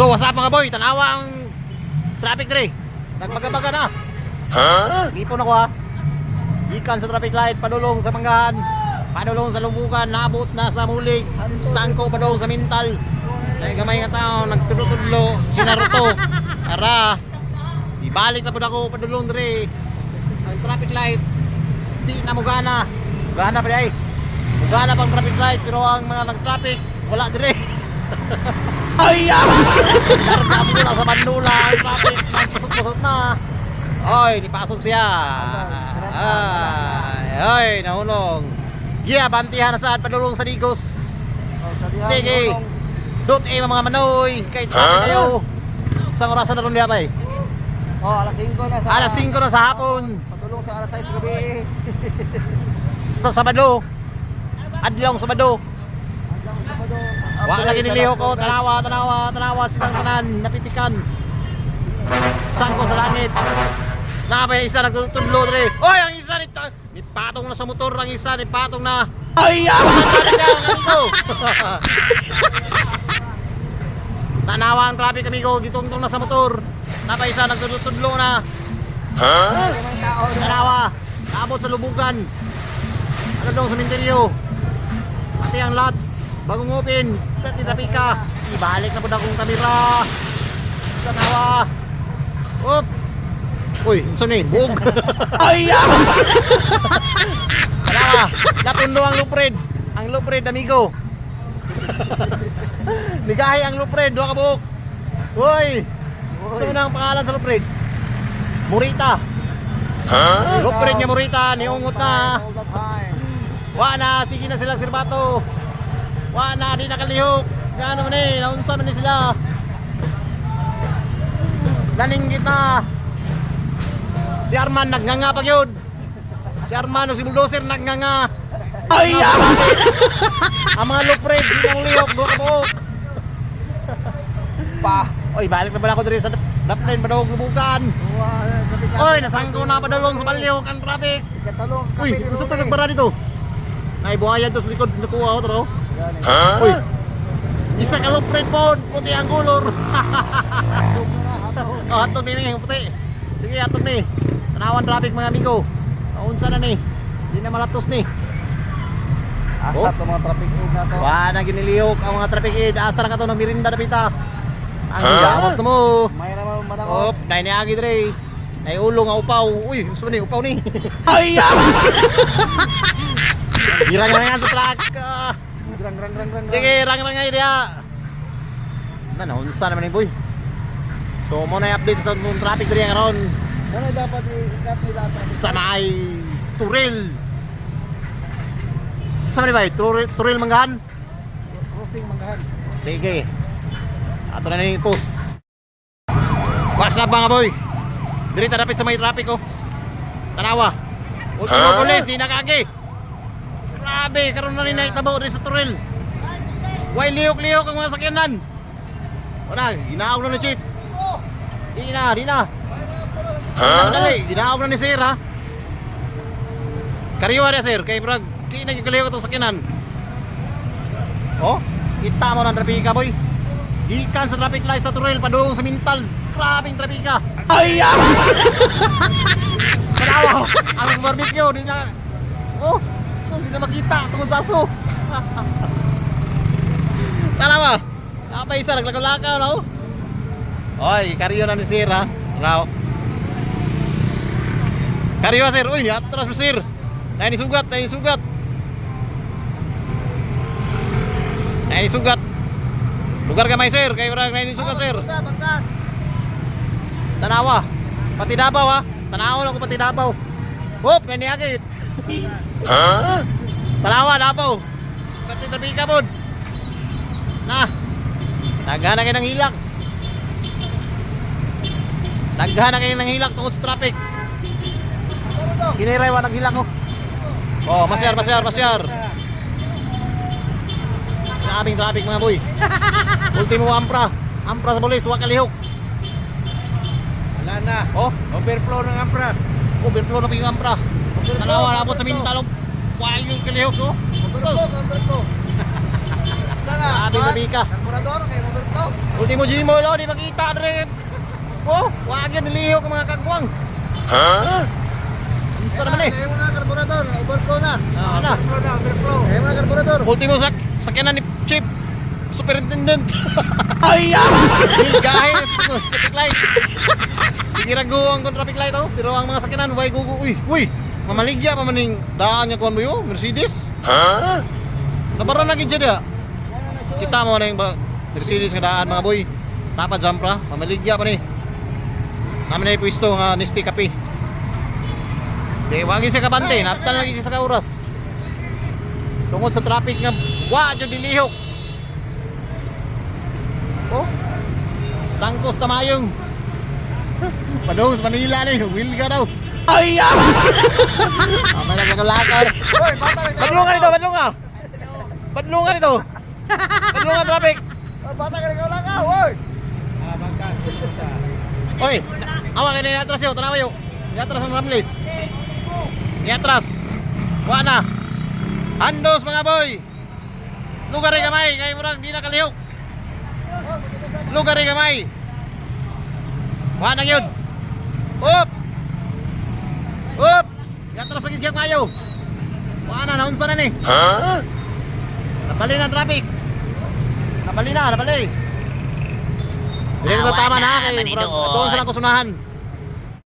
So what's up mga boy? Tanawa ang traffic dre. Nagbaga-baga na. Ha? Sige po na ko ha. Gikan sa traffic light, padulong sa Manggahan, padulong sa Lubukan, naabot na sa Mulig, sangko padulong sa Mintal. Ay gamay nga tao, nagtudlo-tudlo, sinaruto. Ara, ibalik na po ako padulong dre. Ang traffic light, di na mo gana. Gana pa di ay. Gana pang traffic light, pero ang mga nag-traffic, wala dire. Ay, ah! Karga mo na sa bandula, ang traffic, nagpasok-pasok na. Oy, nipasok siya. Ay, ay, nahulong. Giya, bantihan na saan padulong sa Digos. Sige. Dot eh mga manoy, kay traffic kayo. Sa orasan na ron diya tay? Oh, alas 5 na sa Alas 5 na sa hapon. Patulong sa alas 6 gabi. Sa Sabado. Adlong Sabado. Wa lagi niliho ko, tanawa, tanawa, tanawa silang tanan, napitikan. Sangko sa langit. Nakapay isa nagtutudlo dre. Oy, ang isa nito. Ni patong na sa motor ang isa, ni patong na. Ay, ah! Tanawa ang traffic amigo, gitungtong na sa motor. Napay isa nagtutudlo na. Tao na. Tanawa, naabot sa lubugan. Ano daw sa Mintilyo? Pati ang lots, bagong open, pati trapika. Ibalik na po na akong kamera. Tanawa. Op! Uy, saan ni? Buog! Ay, Tanawa, napundo ang lupred. Ang lupred, amigo. Ligahi ang lupred, duha ka buhok. Uy! Saan ang pangalan sa lupred? Murita. Lupred niya Murita, niungot na. Wa na, sige na silang sirbato. Wa na, di nakalihok. Gano man eh, naunsa man ni sila. Naninggit na. Si Arman nagnganga pag yun. Si Arman o si Bulldozer nagnganga. Ay! Ang mga lupred, di nang lihok, buka buhok. Pa. Oy, balik na pala ako diri sa dapline padawag lubukan. Oy, nasangko na padulong sa balyok ang traffic. Uy, ano sa nagbara dito? Naibuhayan to sa likod, nakuha ko to. Ha? Uy, isa ka lupred po, puti ang kulor. oh, hatog ni yung puti. Sige, hatog ni. Tanawan traffic mga amigo. Naunsa na ni. Hindi na malatos ni. Asa Oh. to mga traffic aid na to. Wa na ginilihok ang mga traffic aid. Asa na ka to ng mirinda na pita. Ang gamos na mo. May naman man ako. Op, dahil ni Agi Dre. Ay ulo nga upaw. Uy, mo ni upaw ni. Ay, Girang na yan sa truck. Ah. Grang grang grang grang. Sige, rang rang nga dia. Na naunsa naman ni boy. So mo na i-update sa ng traffic diri aron Ano dapat i-cut nila traffic? sa may Turil. Sa man ba? Turil, Turil Manggahan? Roofing manggahan. Sige. Ato na ning post. What's up mga boy? Diri ta dapat sa may traffic ko. Tanawa. Ultimo pulis di nakagi. Grabe, karon na ni naitabo diri sa Turil. Way lihok-lihok ang mga sakyanan. Wala, ginaog na ni chief. Di na, di na. Ha? Dali, ginaog na ni sir ha. Kariwa na sir, kay Brag, di na gigalihok itong sakyanan. Oh, kita mo ng trapika boy. Ikan sa traffic light sa Turel, padulong sa Mintal. Grabing trapika. Ay! Panawa, ang barbecue, di na... Oh, so di na makita, tungkol sa aso. Tanawa, napay isa, naglakalakaw na oh. Oy, kariyo na ni sir ha. Raw. Kariyo sir, uy, atras mo sir. Dahil ni sugat, dahil ni sugat. Dahil ni sugat. Lugar ka may sir, kayo orang dahil ni sugat sir. Basta, bangkas. Tanawa. Pati Davao ha. Tanawa lang ko pati Davao. Hop, kani agit. Ha? Tanawa Davao. Pati trapika pod. Na. Naghana kayo ng hilak. Naghana kayo ng hilak tungkol sa traffic. Kiniray wa naghilak ko. Oh, masyar, masyar, masyar. Grabing traffic mga boy. Ultimo ampra. Ampra sa polis, wa kalihok. Wala na. Oh, Overflow ng ampra. overflow na pa yung ampra. Tanawa na po sa Mintalog. Why yung kalihok ko? Sus! overflow. Grabe gabi ka. Karburador, kay overflow. Ultimo Gmo lo, di makita rin. Oh, wag yan nilihok mga kagwang. Ha? Isa naman eh. Kaya mo na karburador, overflow na. Ah? Overflow na, overflow. Kaya mo na karburador. Ultimo sak sakyanan ni Chief Superintendent. Ay ya. Guys, traffic light. Sige rago ang traffic light oh, pero ang mga sakyanan way gugu. Uy, uy. Mamaligya pa maning daan nga kuan mo yo, Mercedes. Ha? Nabaran na gid dia. Kita mo na yung Mercedes nga daan mga boy. Tapa jump ra, mamaligya pa ni. Namin na pwesto nga Nisti Kape. Di wagi siya kabante, naptan lagi siya sa kauras. Tungod sa traffic nga wa jud dilihok. Oh. Sangkos tamayong. Padung sa Manila ni, will ka daw. Ay ya. Ama na kagalakar. Hoy, bata ka. Badlungan ito, badlungan. Badlungan ito. Badlungan traffic. Bata ka ikaw lang ka, hoy. Ah, bangka. Oy, awa kayo na atras yo, tanawa yo. Iatras ang Ramlis. Iatras. Wa na. Handos mga boy. Lugar rin gamay, kay murag di na kalihok. Lugar rin gamay. Wa na yun. Up. Up. Iatras pag idiyak mayo. Wa na, naunsa na ni. Ha? Napali na traffic. Napali na, napali. Dili na tama na kay doon sa lang kusunahan.